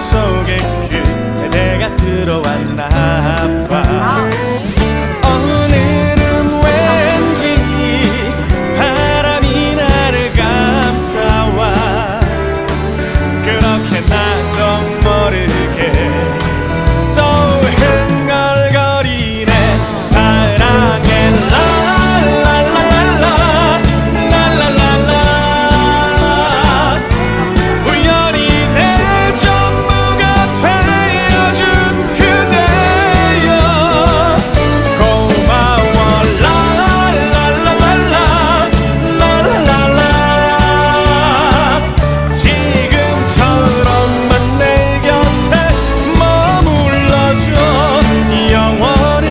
속에